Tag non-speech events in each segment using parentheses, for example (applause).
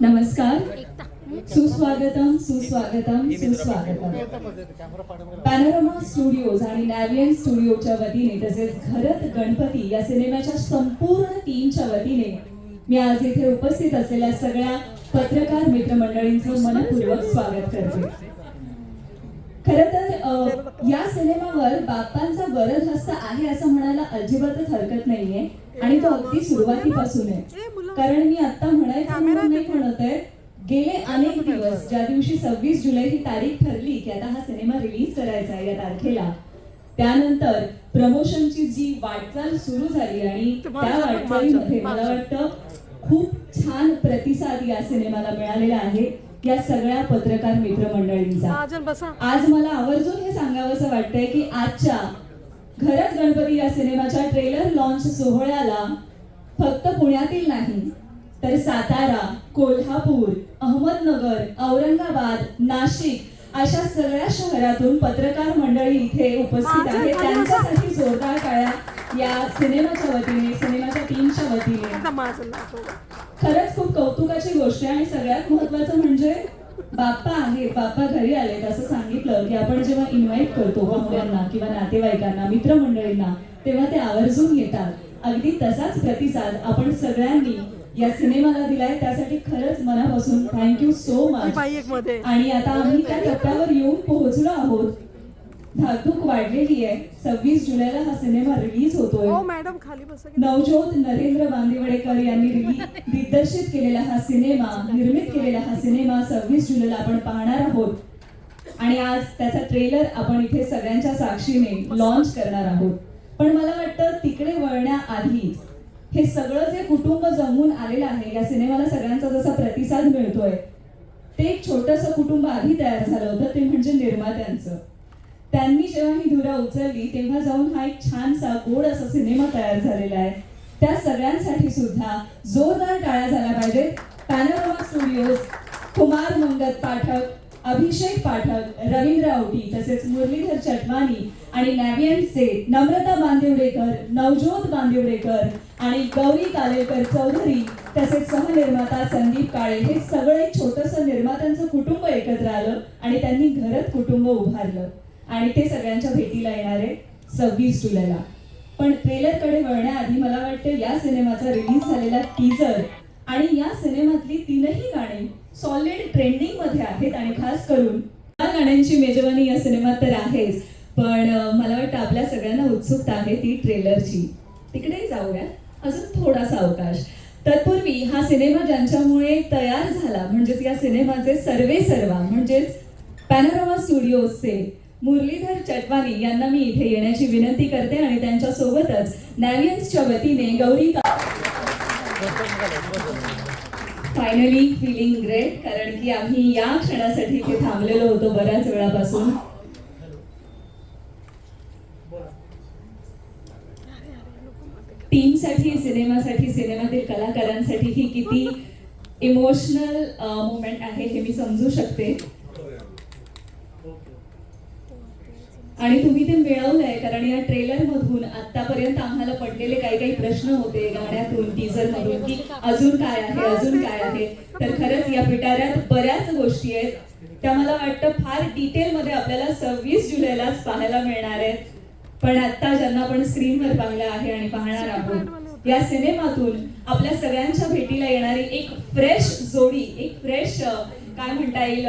नमस्कार. सुस्वागतम सुस्वागतम सुस्वागतम. पॅनोरमा स्टुडिओज आणि नॅवियन स्टुडिओच्या वतीने तसेच घरत गणपती या सिनेमाच्या संपूर्ण टीमच्या वतीने मी आज इथे उपस्थित असलेल्या सगळ्या पत्रकार मित्रमंडळींचं मनपूर्वक स्वागत करते. खर तर या सिनेमावर बाप्पांचा वरद हस्त आहे असं म्हणायला अजिबातच हरकत नाहीये. आणि तो अगदी सुरुवातीपासून आहे. कारण मी आता म्हणायचं म्हणून नाही म्हणत आहे गेले अनेक दिवस ज्या दिवशी सव्वीस जुलै ही तारीख ठरली की आता हा सिनेमा रिलीज करायचा आहे या तारखेला त्यानंतर प्रमोशनची जी वाटचाल सुरू झाली आणि त्या वाटचालीमध्ये मला वाटतं खूप छान प्रतिसाद या सिनेमाला मिळालेला आहे या सगळ्या पत्रकार मित्रमंडळींचा. आज मला आवर्जून हे सांगावंसं वाटतंय की आजच्या घरात गणपती या सिनेमाच्या ट्रेलर लॉन्च सोहळ्याला फक्त पुण्यातील नाही तर सातारा कोल्हापूर अहमदनगर औरंगाबाद नाशिक अशा सगळ्या शहरातून पत्रकार मंडळी इथे उपस्थित आहेत. त्यांच्यासाठी जोरदार काळ्या या सिनेमाच्या वतीने सिनेमाच्या टीमच्या वतीने. खरंच खूप कौतुकाची गोष्ट आहे आणि सगळ्यात महत्वाचं म्हणजे बाप्पा आहे बाप्पा घरी आलेत असं सांगितलं की आपण जेव्हा इन्व्हाइट करतो पाहुण्यांना किंवा नातेवाईकांना मित्रमंडळींना तेव्हा ते आवर्जून येतात. अगदी तसाच प्रतिसाद आपण सगळ्यांनी या सिनेमाला दिलाय. त्यासाठी खरंच मनापासून थँक्यू सो मच आणि आता आम्ही त्या टप्प्यावर येऊन पोहोचलो आहोत. धाकधूक वाढलेली आहे. सव्वीस जुलैला हा सिनेमा रिलीज होतोय. हो मॅडम खाली बसा की. नवज्योत नरेंद्र बांदिवडेकर यांनी दिग्दर्शित केलेला हा सिनेमा निर्मित केलेला हा सिनेमा सव्वीस जुलैला आपण पाहणार आहोत. आणि आज त्याचा ट्रेलर आपण इथे सगळ्यांच्या साक्षीने लॉन्च करणार आहोत. पण मला वाटतं तिकडे वळण्याआधीच हे सगळं जे कुटुंब जमून आलेलं आहे या सिनेमाला सगळ्यांचा जसा प्रतिसाद मिळतोय ते एक छोटंसं कुटुंब आधी तयार झालं होतं ते म्हणजे निर्मात्यांचं. त्यांनी जेव्हा ही धुरा उचलली तेव्हा जाऊन हा एक छानसा गोड असा सिनेमा तयार झालेला आहे. त्या सगळ्यांसाठी सुद्धा जोरदार टाळ्या झाल्या पाहिजेत. पॅनोरमा स्टुडिओज कुमार मंगत पाठक अभिषेक पाठक रवींद्र आवटी तसेच मुरलीधर चटवानी आणि नॅवियन नम्रता बांदिवडेकर नवज्योत बांदिवडेकर आणि गौरी कालेकर चौधरी तसेच सहनिर्माता संदीप काळे हे सगळं एक छोटंसं निर्मात्यांचं कुटुंब एकत्र आलं आणि त्यांनी घरत कुटुंब उभारलं. आणि ते सगळ्यांच्या भेटीला येणार आहे सव्वीस जुलैला. पण ट्रेलरकडे वळण्याआधी मला वाटतं या सिनेमाचा रिलीज झालेला टीजर आणि या सिनेमातली तीनही गाणी सॉलिड ट्रेंडिंगमध्ये आहेत आणि खास करून या गाण्यांची मेजवानी या सिनेमात तर आहेच. पण मला वाटतं आपल्या सगळ्यांना उत्सुकता आहे ती ट्रेलरची तिकडेही जाऊया. अजून थोडासा अवकाश. तत्पूर्वी हा सिनेमा ज्यांच्यामुळे तयार झाला म्हणजेच या सिनेमाचे सर्वे सर्वा म्हणजेच पॅनोरामा स्टुडिओजचे मुरलीधर चटवानी यांना मी इथे येण्याची विनंती करते आणि त्यांच्या सोबतच नॅवियन्सच्या वतीने गौरी फायनली फिलिंग ग्रेट कारण की आम्ही या क्षणासाठी इथे थांबलेलो होतो बऱ्याच वेळापासून. टीमसाठी सिनेमासाठी सिनेमातील कलाकारांसाठी ही किती इमोशनल मुमेंट आहे हे मी समजू शकते. आणि तुम्ही ते मिळवलंय कारण या ट्रेलर मधून आतापर्यंत आम्हाला पडलेले काही काही प्रश्न होते गाण्यातून टीजर मधून की अजून काय आहे अजून काय आहे. तर खरंच या पिटाऱ्यात बऱ्याच गोष्टी आहेत. त्या मला वाटतं फार डिटेल मध्ये आपल्याला सव्वीस जुलैलाच पाहायला मिळणार आहेत. पण आता ज्यांना आपण स्क्रीनवर पाहिलं आहे आणि पाहणार आहोत या सिनेमातून आपल्या सगळ्यांच्या भेटीला येणारी एक फ्रेश जोडी एक फ्रेश काय म्हणता येईल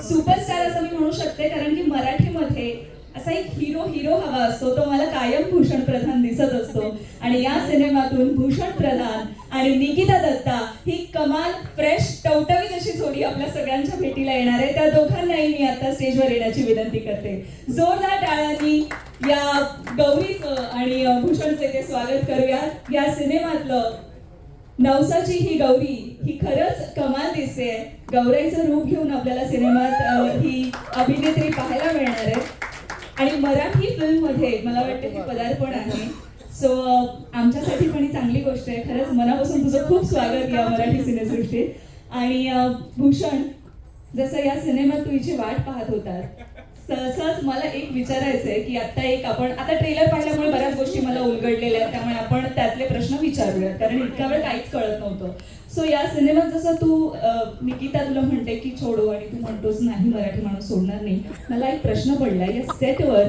सुपरस्टार असं मी म्हणू शकते कारण की मराठीमध्ये असा एक हिरो हिरो हवा असतो. तो मला कायम भूषण प्रधान दिसत असतो. आणि या सिनेमातून भूषण प्रधान आणि निकिता दत्ता ही कमाल फ्रेश टवटवीत अशी जोडी आपल्या सगळ्यांच्या भेटीला येणार आहे. त्या दोघांनाही मी आता स्टेजवर येण्याची विनंती करते. जोरदार टाळ्यांनी या गौरीचं आणि भूषणचे ते स्वागत करूयात या सिनेमातलं नवसाची ही गौरी ही खरंच कमाल दिसते. गौराईचं रूप घेऊन आपल्याला सिनेमात ही अभिनेत्री पाहायला मिळणार आहे. आणि मराठी फिल्ममध्ये मला वाटतं की पदार्पण आहे. सो आमच्यासाठी पण ही चांगली गोष्ट आहे. खरंच मनापासून तुझं खूप स्वागत या मराठी सिनेसृष्टीत. आणि भूषण जसं या सिनेमात तू हिची वाट पाहत होता तसंच मला एक विचारायचंय की आता एक आपण आता ट्रेलर पाहिल्यामुळे बऱ्याच गोष्टी मला उलगडलेल्या आहेत. त्यामुळे आपण त्यातले प्रश्न विचारूया कारण इतका वेळ काहीच कळत नव्हतं. सो या सिनेमात जसं तू निकिता तुला म्हणते की छोडो आणि तू म्हणतोस नाही मराठी माणूस सोडणार नाही. मला एक प्रश्न पडलाय. या सेटवर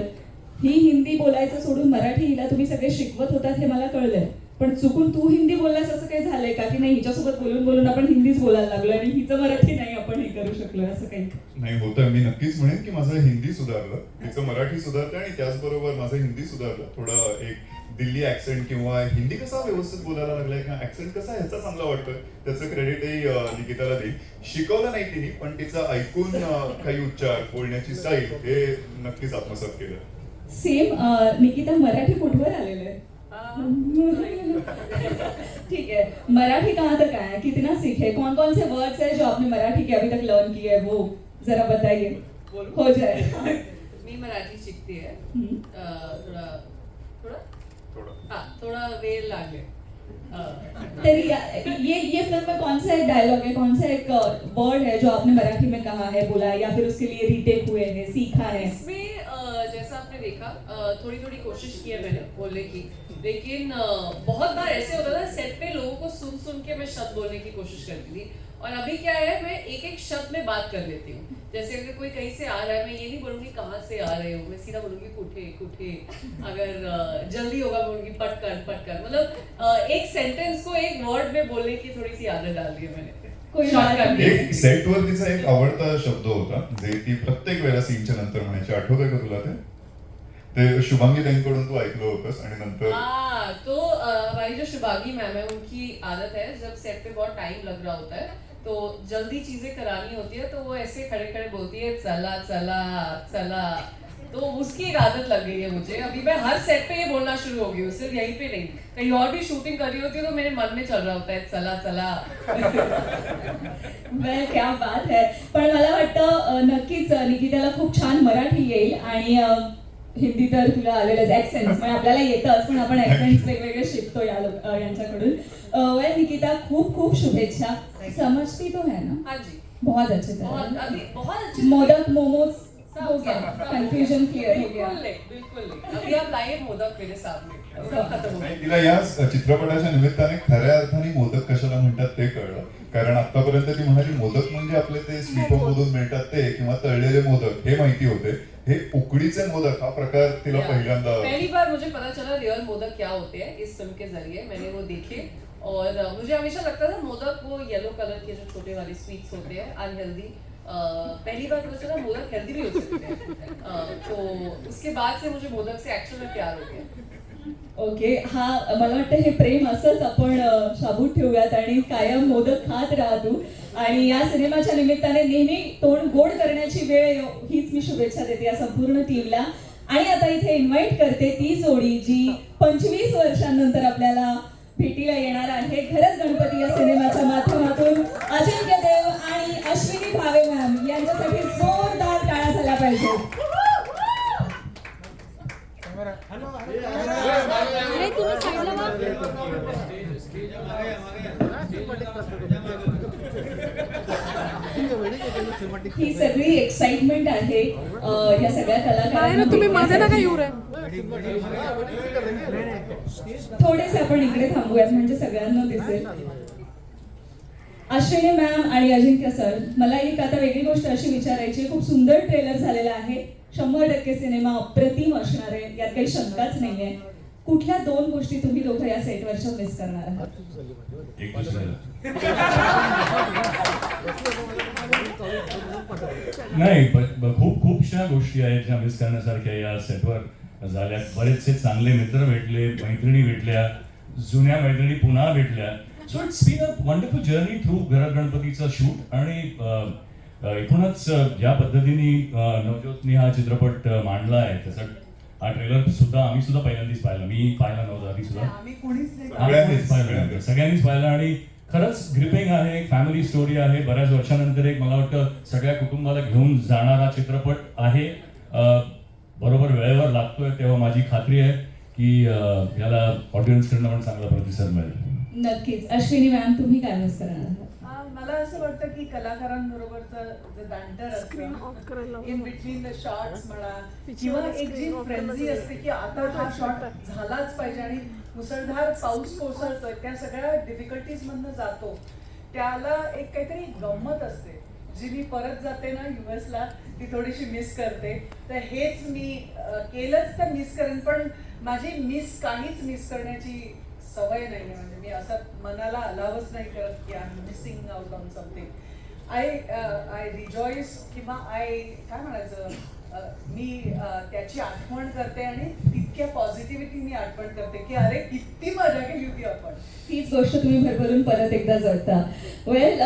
ही हिंदी बोलायचं सोडून मराठी हिला तुम्ही सगळे शिकवत होतात हे मला कळलंय. पण चुकून तू हिंदी बोललास असं काही झालंय का? की नाही हिच्यासोबत बोलून बोलून आपण हिंदीच बोलायला लागलो आणि हिचं मराठी नाही आपण हे करू शकलो असं काही? नाही होतं मी नक्कीच म्हणेन की माझं हिंदी सुधारलं तिचं मराठी सुधारलं आणि त्याचबरोबर माझं हिंदी सुधारलं. थोडं एक दिल्ली ऍक्सेंट किंवा हिंदी कसा व्यवस्थित बोलायला लागलाय किंवा ऍक्सेंट कसा ह्याचा चांगला वाटतोय त्याचं क्रेडिटही निकिताला देईल. शिकवलं नाही तिने पण तिचं ऐकून काही उच्चार बोलण्याची स्टाईल हे नक्कीच आत्मसात केलं. सेम निकिता मराठी कुठवर आलेलं आहे? ठीक है मराठी कहाँ तक आया है? कितना सीखे कौन कौन से वर्ड्स है जो आपने मराठी के अभी तक लर्न किए है? वो जरा बताइए। हो जाए। मी मराठी शिकते थोडा थोडं हा थोडा लागेल अं, तेरी ये ये फ़िल्म में कौन सा एक डायलॉग है कौन सा एक वर्ड है जो आपने मराठी में कहा है बोला है या फिर उसके लिए रीटेक हुए हैं सीखा है? इसमें जैसा आपने देखा थोड़ी थोड़ी कोशिश की है मैंने बोलने की। लेकिन बहुत बार ऐसे होता था सेट पे लोगों को सुन सुन के मैं शब्द बोलने की कोशिश करती थी। और अभी क्या है मैं एक एक शब्द में बात कर लेती हूँ। जैसे अगर कोई कहीं से आ रहा है मैं ये नहीं बोलूँगी कहाँ से आ रहे हो मैं सीधा बोलूँगी कुठे कुठे अगर जल्दी होगा बोलूँगी पटकर पटकर मतलब एक सेंटेंस को एक वर्ड में बोलने की थोड़ी सी आदत डाल दी है मैंने। एक सेटवर तिचा एक आवडता शब्द होता जे ती प्रत्येक वेळेला सीनच्या नंतर म्हणायची आठवतंय का तुला ते? ते शुभांगी ताईंकडून तू ऐकलं होतंस आणि नंतर हाँ तो अ, हमारी जो शुभागी मैम है उनकी आदत है जब सेट पे बहुत टाइम लग रहा होता है तो जल्दी चीजें करानी होती है तो वो ऐसे खड़े खड़े बोलती है चला चला चला। तो उसकी एक आदत लग गई है मुझे। अभी मैं हर सेट पे ये बोलना शुरू हो गई हूँ सिर्फ यहीं पे नहीं। कहीं और भी शूटिंग कर रही होती है तो मेरे मन में चल रहा होता है चला चला। (laughs) वेल क्या बात है। पण मला वाटतं अ, नक्कीच अ, निकिताला खूप छान मराठी येईल आणि अ, हिंदी तर तुला आलेलंच ऍक्सेंट म्हणजे आपल्याला येतच पण आपण ऍक्सेंट वेगवेगळे शिकतो या लोक- यांच्याकडून. वेल निकिता खूप खूप शुभेच्छा. समजती तो है ना? हाँ जी. बहुत अच्छे तरह मोदक मोमोज सब- हो गया। कंफ्यूजन क्लियर हो गया। बिल्कुल नहीं बिल्कुल नहीं। अभी आप लाइए मोदक मेरे सामने। सब। खत्म हो गया। नाही, तिला या चित्रपटाच्या निमित्ताने खऱ्या अर्थाने मोदक कशाला म्हणतात ते कळलं. कारण आतापर्यंत ती म्हणाली मोदक म्हणजे आपले ते स्वीपम मधून मिळतात ते किंवा तळलेले मोदक हे माहिती होते. हे उकडीचे मोदक हा प्रकार तिला पहिल्यांदा पहली बार मुझे पता चला रियल मोदक क्या होते हैं इस फ़िल्म के ज़रिए मैंने वो देखे। और मुझे हमेशा लगता था मोदक वो येलो कलर के जो छोटे वाले स्वीट्स होते हैं अनहेल्दी पहली बार मुझे चला मोदक हेल्दी भी हो सकते हैं। तो उसके बाद से मुझे मोदक से एक्चुअल में प्यार हो गया। ओके हा मला वाटतं हे प्रेम असंच आपण शाबूत ठेवूयात आणि कायम मोदक खात राहतो आणि या सिनेमाच्या निमित्ताने नेहमी तोंड गोड करण्याची वेळ हीच मी शुभेच्छा देते या संपूर्ण टीमला आणि आता इथे इन्व्हाइट करते ती जोडी जी पंचवीस वर्षांनंतर आपल्याला भेटीला येणार आहे. खरंच गणपती या सिनेमाच्या माध्यमातून. अजिंक्य आहे. अ, या सगळ्या बाहेर तुम्ही मध्ये नका येऊ रे. थोडेसे आपण इकडे थांबूयात म्हणजे सगळ्यांना दिसेल. अश्विनी मॅम आणि अजिंक्य सर मला एक आता वेगळी गोष्ट अशी विचारायची. खूप सुंदर ट्रेलर झालेला आहे. शंभर टक्के सिनेमा अप्रतिम असणार आहे. यात काही शंकाच नाहीये. कुठल्या दोन गोष्टी तुम्ही दोघं या सेटवरच्या मिस करणार आहात? नाही खूप खूपशा गोष्टी आहेत ज्या मिस करण्यासारख्या या सेटवर झाल्या बरेचसे चांगले मित्र भेटले मैत्रिणी भेटल्या जुन्या मैत्रिणी पुन्हा भेटल्या. So it's been a wonderful journey through घरात गणपतीचा शूट आणि एकूणच ज्या पद्धतीने अ, नवज्योतनी हा चित्रपट मांडला आहे त्याचा हा ट्रेलर सुद्धा आम्ही सुद्धा पहिल्यांदाच पाहिला. मी पाहिला नव्हता आधी सुद्धा. सगळ्यांनीच पाहिलं सगळ्यांनीच. पाहिलं आणि खरंच ग्रिपिंग आहे एक फॅमिली स्टोरी आहे. बऱ्याच वर्षानंतर एक मला वाटतं सगळ्या कुटुंबाला घेऊन जाणारा चित्रपट आहे. बरोबर वेळेवर लागतोय तेव्हा माझी खात्री आहे की याला ऑडियन्सकडनं पण चांगला प्रतिसाद मिळेल. नक्कीच. अश्विनी मॅम तुम्ही काय मिस करणार आहात आ, मला असं वाटतं की कलाकारांबरोबरचं जे बँटर असतं इन. बिटवीन द शॉर्ट्स म्हणा किंवा एक जी फ्रेंझी असते की आता हा शॉट झालाच पाहिजे आणि मुसळधार पाऊस कोसळतोय त्या सगळ्या डिफिकल्टीज मधनं जातो. त्याला एक काहीतरी गंमत असते. जी मी परत जाते ना US ला ती थोडीशी मिस करते. तर हेच मी केलंच तर मिस करेन पण माझी मिस काहीच मिस करण्याची सवय नाही आहे म्हणजे मी असं मनाला अलावच नाही करत की I am missing out on something I I rejoice किंवा आय काय म्हणायचं? मी त्याची आठवण करते आणि तितक्या पॉझिटिव्हिटी मी आठवण करते की अरे किती मजा केली होती आपण. तीच गोष्ट तुम्ही भरभरून परत एकदा जडता. वेल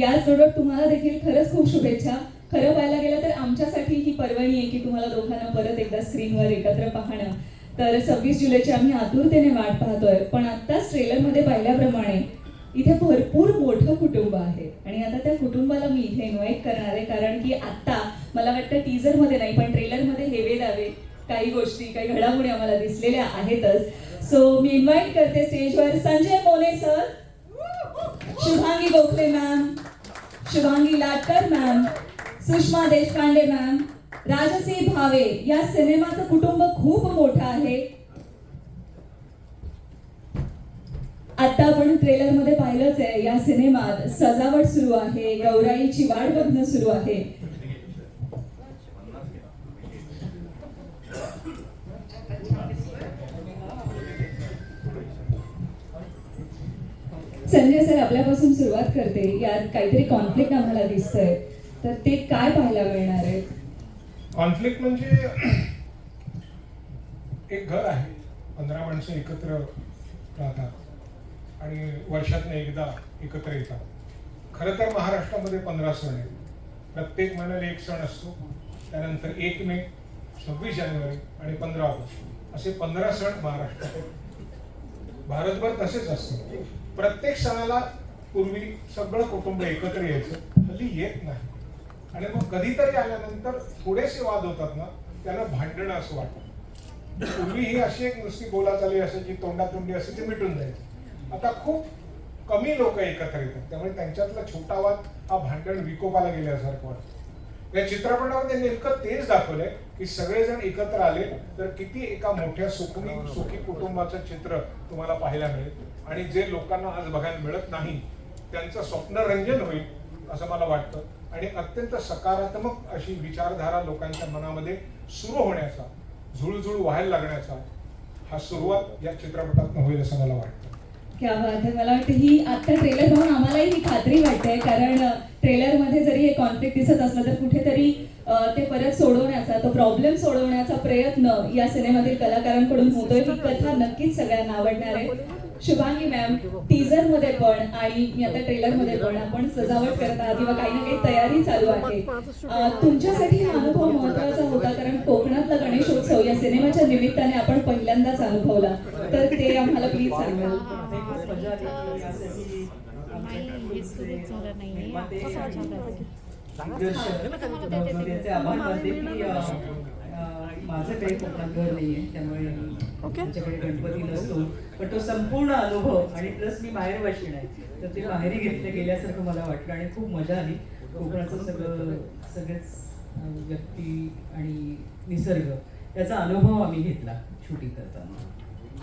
याचबरोबर तुम्हाला देखील खरंच खूप शुभेच्छा. खरं पाहायला गेलं तर आमच्यासाठी ही पर्वणी आहे की तुम्हाला दोघांना परत एकदा स्क्रीनवर एकत्र पाहणं. तर सव्वीस जुलैची आम्ही आतुरतेने वाट पाहतोय. पण आत्ताच ट्रेलरमध्ये पाहिल्याप्रमाणे इथे भरपूर मोठं कुटुंब आहे. आणि आता त्या कुटुंबाला मी इथे इन्व्हाइट करणार आहे. कारण की आत्ता मला वाटतं टीजरमध्ये नाही पण ट्रेलरमध्ये हेवे दावे काही गोष्टी काही घडामोडी आम्हाला दिसलेल्या आहेतच. सो मी इन्व्हाइट करते स्टेजवर Sanjay Mone sir Shubhangi Gokhale ma'am Shubhangi Latkar ma'am Sushma Deshpande ma'am Rajasi Bhave या सिनेमाचं कुटुंब खूप मोठं आहे. आता आपण ट्रेलरमध्ये पाहिलंच आहे या सिनेमात सजावट सुरू आहे गौराईची वाट बघणं सुरू आहे. संजय सर आपल्यापासून सुरुवात करते यात काहीतरी कॉन्फ्लिक्ट आम्हाला दिसतंय. तर ते काय पाहायला मिळणार आहे? कॉन्फ्लिक्ट म्हणजे एक घर आहे. पंधरा माणसं एकत्र राहतात. आणि वर्षातनं एकदा एकत्र येतात. खरं तर महाराष्ट्रामध्ये पंधरा सण आहेत. प्रत्येक महिन्याला एक सण असतो. त्यानंतर एक मे सव्वीस जानेवारी आणि पंधरा ऑगस्ट. असे पंधरा सण महाराष्ट्रात भारतभर तसेच असतं प्रत्येक सणाला पूर्वी सगळं कुटुंब एकत्र यायचं. हल्ली येत नाही. आणि मग कधीतरी आल्यानंतर थोडेसे वाद होतात ना त्याला भांडणं असं वाटतं. पूर्वी ही अशी एक नुसती बोलाचाली असायची तोंडातोंडी असायची ती मिटून जायची. आता खूप कमी लोक एकत्र येतात. त्यामुळे त्यांच्यातला छोटा वाद हा भांडण विकोपाला गेल्यासारखं वाटतं. या चित्रपटामध्ये नेमकं तेच दाखवलंय की सगळेजण एकत्र आले तर किती एका मोठ्या सुखी सुखी कुटुंबाचं चित्र तुम्हाला पाहायला मिळेल. आणि जे लोकांना आज बघायला मिळत नाही त्यांचं स्वप्नरंजन होईल असं मला वाटतं. आणि अत्यंत सकारात्मक अशी विचारधारा लोकांच्या मनामध्ये सुरू होण्याचा झुळझुळ व्हायला लागण्याचा हा सुरुवात या चित्रपटातून होईल असं मला वाटतं. क्या बात आहे मला वाटतं ही आता ट्रेलर पाहून आम्हालाही ही खात्री वाटते कारण ट्रेलरमध्ये जरी हे कॉन्फ्लिक्ट दिसत असलं तर कुठेतरी ते परत सोडवण्याचा तो प्रॉब्लेम सोडवण्याचा प्रयत्न या सिनेमातील कलाकारांकडून होतोय ही कथा नक्कीच सगळ्यांना आवडणार आहे. शुभांगी मॅम टीजरमध्ये पण आणि मी आता ट्रेलरमध्ये पण आपण सजावट करत आहात किंवा काही ना काही तयारी चालू आहे. अ, तुमच्यासाठी हा अनुभव महत्त्वाचा होता कारण कोकणातला गणेशोत्सव या सिनेमाच्या निमित्ताने आपण पहिल्यांदाच अनुभवला. तर ते आम्हाला प्लीज सांगाल नाही, हे माझं काही कोकणात घर नाहीये त्यामुळे ओके. आमच्याकडे गणपती नसतो. पण तो संपूर्ण अनुभव आणि प्लस मी बाहेर वाशिण आहे तर ते बाहेरही घेतलं गेल्यासारखं मला वाटलं आणि खूप मजा आली. कोकणाचं सगळं सगळेच व्यक्ती आणि निसर्ग याचा अनुभव आम्ही घेतला शूटिंग करताना.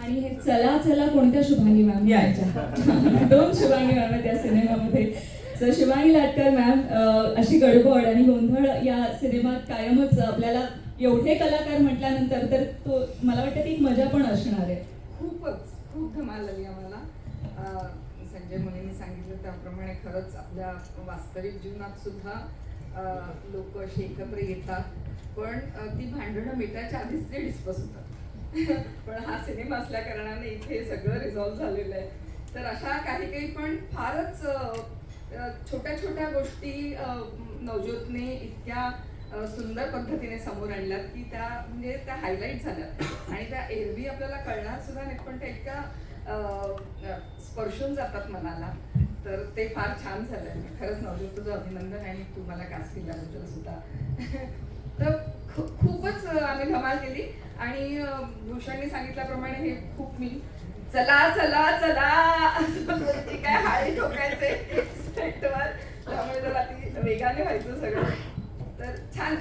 आणि हे चला चला कोणत्या शुभांगी मॅम? या. यांच्या (laughs) दोन शुभांगी मॅम आहेत या सिनेमामध्ये. सो शुभांगी लाटकर मॅम अशी गडबड आणि गोंधळ या सिनेमात कायमच आपल्याला एवढे कलाकार म्हटल्यानंतर तर तो मला वाटतं ती एक मजा पण असणार आहे. खूपच खूप धमाल आली आम्हाला. संजय मुलींनी सांगितलं त्याप्रमाणे खरंच आपल्या वास्तविक जीवनात सुद्धा लोक असे एकत्र येतात. पण ती भांडणं मिटायच्या आधीच ते डिस्कस होतात. (laughs) पण हा सिनेमा असल्या कारणाने इथे सगळं रिझॉल्व्ह झालेलं आहे. तर अशा काही काही पण फारच छोट्या छोट्या गोष्टी नवज्योतने इतक्या सुंदर पद्धतीने समोर आणल्यात की त्या म्हणजे त्या हायलाईट झाल्यात. आणि त्या एरवी आपल्याला कळणार सुद्धा नाही पण त्या इतक्या स्पर्शून जातात मनाला. तर ते फार छान झालंय. खरंच नवजोत तुझं अभिनंदन आणि तू मला केल्याबद्दल सुद्धा. (laughs) तर खूपच आम्ही धमाल केली. आणि भूषणने सांगितल्याप्रमाणे हे खूप मी चला चला चला काय हाळी ठोकायचे (laughs) त्यामुळे जरा ती वेगाने व्हायचं सगळं. तर छान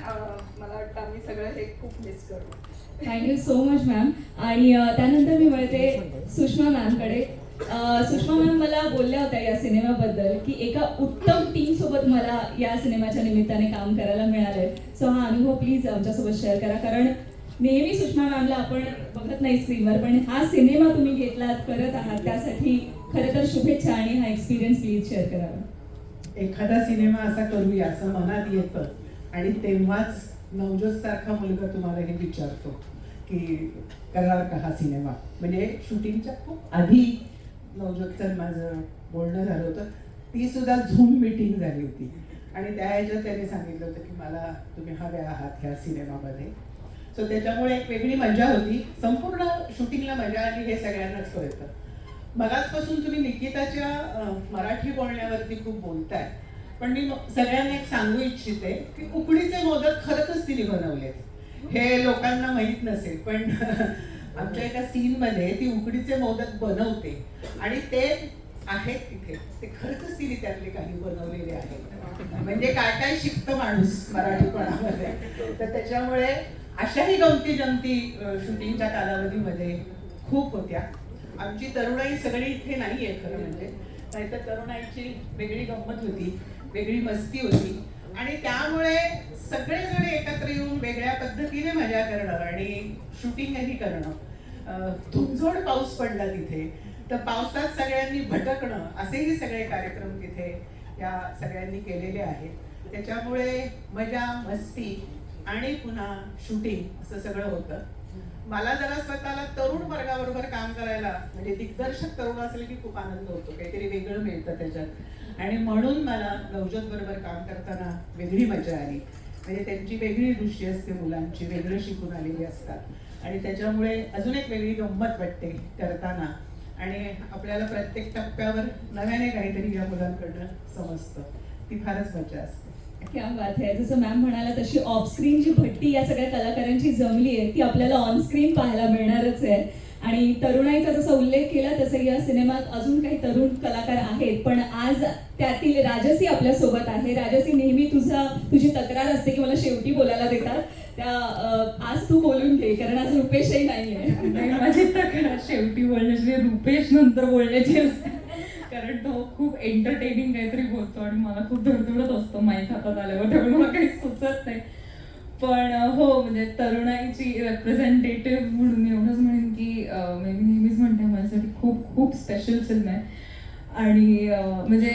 मला वाटतं आम्ही सगळं हे खूप मिस करू. थँक्यू सो मच मॅम आणि त्यानंतर मी वळते सुषमा मॅमकडे सुषमा मॅम मला बोलल्या होत्या या सिनेमाबद्दल की एका उत्तम टीम सोबत मला या सिनेमाच्या निमित्ताने काम करायला मिळालंय. सो हा अनुभव प्लीज आमच्यासोबत शेअर करा. कारण नेहमी सुषमा मॅमला आपण बघत नाही स्क्रीनवर पण हा सिनेमा तुम्ही घेतलात करत आहात त्यासाठी खरं तर शुभेच्छा आणि हा एक्सपिरियन्स प्लीज शेअर करावा एखादा सिनेमा असा करूया असं मनात येतं. आणि तेव्हाच नवजोत सारखा मुलगा तुम्हाला हे विचारतो की करणार का हा सिनेमा? म्हणजे शूटिंगच्या खूप आधी नवजोतचं माझं बोलणं झालं होतं. ती सुद्धा झूम मिटिंग झाली होती. आणि त्या ह्याच्यात त्याने सांगितलं होतं की मला तुम्ही हवे आहात ह्या सिनेमामध्ये. सो त्याच्यामुळे एक वेगळी मजा होती. संपूर्ण शूटिंगला मजा आली हे सगळ्यांनाच कळतं. मगाचपासून तुम्ही निकिताच्या मराठी बोलण्यावरती खूप बोलताय. पण मी सगळ्यांना एक सांगू इच्छिते की उकडीचे मोदक खरंच तिने बनवलेत. हे लोकांना माहीत नसेल पण (laughs) आमच्या एका सीनमध्ये ती उकडीचे मोदक बनवते आणि ते आहेत तिथे. ते खरंच तिने त्यातले काही बनवलेले आहेत. म्हणजे काय काय शिकतं माणूस मराठीपणामध्ये तर त्याच्यामुळे अशाही गमती जमती शूटिंगच्या कालावधीमध्ये खूप होत्या. आमची तरुणाई सगळी इथे नाही आहे खरं म्हणजे. नाहीतर तरुणाईची वेगळी गंमत होती. वेगळी मस्ती होती. आणि त्यामुळे सगळेजण एकत्र येऊन वेगळ्या पद्धतीने मजा करणं आणि शूटिंगही करणं. धुमझोड पाऊस पडला तिथे. तर पावसात सगळ्यांनी भटकणं असेही सगळे कार्यक्रम तिथे या सगळ्यांनी केलेले आहेत. त्याच्यामुळे मजा मस्ती आणि पुन्हा शूटिंग असं सगळं होतं. मला जरा स्वतःला तरुण वर्गाबरोबर काम करायला म्हणजे दिग्दर्शक तरुण असले की खूप आनंद होतो. काहीतरी वेगळं मिळतं त्याच्यात. आणि म्हणून मला नवजोत बरोबर काम करताना वेगळी मजा आली. म्हणजे त्यांची वेगळी दृष्टी असते मुलांची वेगळं शिकून आलेली असतात. आणि त्याच्यामुळे अजून एक वेगळी गंमत वाटते करताना. आणि आपल्याला प्रत्येक टप्प्यावर नव्याने काहीतरी या मुलांकडनं समजतं. ती फारच मजा असते. क्या बात आहे जसं मॅम म्हणाला तशी ऑफ स्क्रीन जी भट्टी या सगळ्या कलाकारांची जमली आहे ती आपल्याला ऑन स्क्रीन पाहायला मिळणारच आहे. आणि तरुणाईचा जसा उल्लेख केला तसं या सिनेमात अजून काही तरुण कलाकार आहेत. पण आज त्यातील राजसी आपल्यासोबत आहे. राजसी नेहमी तुझा तुझी तक्रार असते की मला शेवटी बोलायला देतात. त्या आज तू बोलून घे कारण आज रुपेशही नाही आहे माझी तक्रार शेवटी बोलण्याची म्हणजे रुपेश नंतर बोलण्याची असते. कारण तो खूप एंटरटेनिंग काहीतरी बोलतो आणि मला खूप धडधडत असतो. माहीत हातात आल्यावर त्यामुळे मला काही सुचत नाही. पण हो म्हणजे तरुणाईची रेप्रेझेंटेटिव्ह म्हणून मी एवढंच म्हणेन की मी नेहमीच म्हणते माझ्यासाठी खूप खूप स्पेशल फिल्म आहे. आणि म्हणजे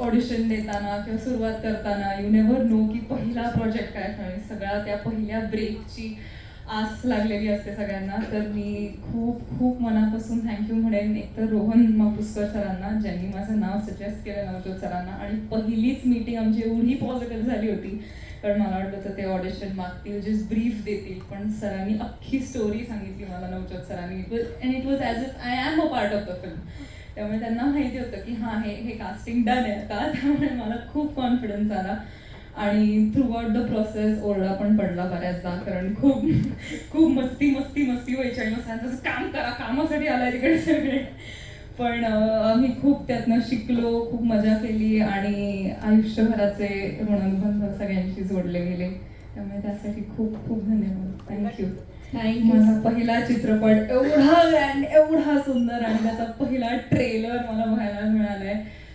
ऑडिशन देताना किंवा सुरुवात करताना यू नेव्हर नो की पहिला प्रोजेक्ट काय आणि सगळ्या त्या पहिल्या ब्रेकची आस लागलेली असते सगळ्यांना. तर मी खूप खूप मनापासून थँक्यू म्हणेन. एकतर रोहन मापुसकर सरांना ज्यांनी माझं नाव सजेस्ट केलं नव्हतं सरांना. आणि पहिलीच मीटिंग आमची एवढी पॉझिटिव्ह झाली होती. कारण मला वाटलं होतं ते ऑडिशन मागतील जस्ट ब्रीफ देतील. पण सरांनी अख्खी स्टोरी सांगितली मला नवजात सरांनी. It was and it was as if I am a part of the film त्यामुळे त्यांना माहिती होतं की हां हे हे कास्टिंग डन आहे आता. (laughs) त्यामुळे मला खूप कॉन्फिडन्स आला. आणि थ्रू आउट द प्रोसेस ओरडा पण पडला बऱ्याचदा कारण खूप खूप मस्ती मस्ती मस्ती व्हायची आणि मग सांगायचं काम करा कामासाठी आलाय तिकडे सगळे. पण आम्ही खूप त्यातनं शिकलो खूप मजा केली आणि आयुष्यभराचे ऋणानुबंध सगळ्यांशी जोडले गेले. त्यामुळे त्यासाठी खूप खूप धन्यवाद. थँक्यू थँक्यू माझा पहिला चित्रपट एवढा ग्रँड एवढा सुंदर आणि त्याचा पहिला ट्रेलर मला बघायला मिळालाय.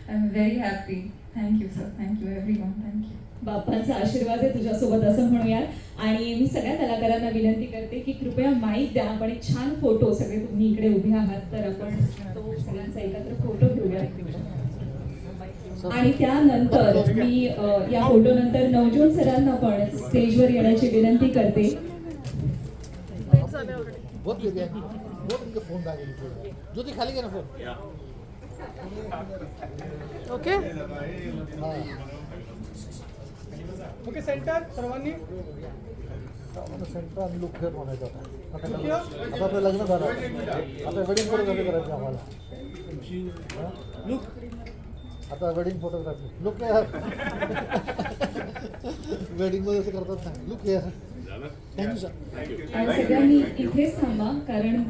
I am very happy thank you sir thank you everyone thank you बाप्पांचा आशीर्वाद आहे तुझ्यासोबत असं म्हणूयात. आणि मी सगळ्या कलाकारांना विनंती करते की कृपया माईक द्या. आपण एक छान फोटो सगळे तुम्ही इकडे उभे आहात. तर आपण तो सगळ्यांचा एकत्र फोटो घेऊया. आणि त्यानंतर मी या फोटो नंतर नवजोत सरांना पण स्टेजवर येण्याची विनंती करते. खाली ओके ओके सेंटर सर्वांनी? सेंटर आणि लुक फेअर म्हणायचं आता. आपलं लग्न झालं. आता वेडिंग फोटोग्राफी करायची आम्हाला. लुक आता वेडिंग फोटोग्राफी लुक वेडिंगमध्ये असं करतात ना. लुक थँक्यू सर आणि सगळ्यांनी इथेच थांबा कारण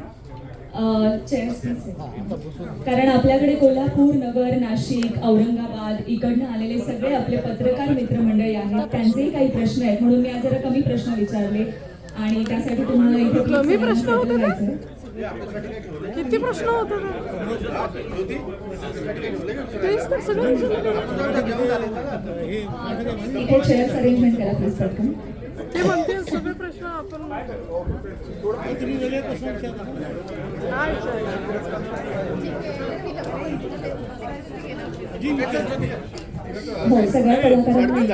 कारण आपल्याकडे कोल्हापूर नगर नाशिक औरंगाबाद इकडनं आलेले सगळे आपले पत्रकार त्यांचेही काही प्रश्न आहेत. म्हणून मी आज जरा कमी प्रश्न विचारले. आणि त्यासाठी तुम्हाला इथे कमी प्रश्न होते किती प्रश्न होते इथे चेअर्स अरेंजमेंट करा प्लीज पटकन. ते म्हणते सगळे प्रश्न आपण हो सगळ्या कलाकारांना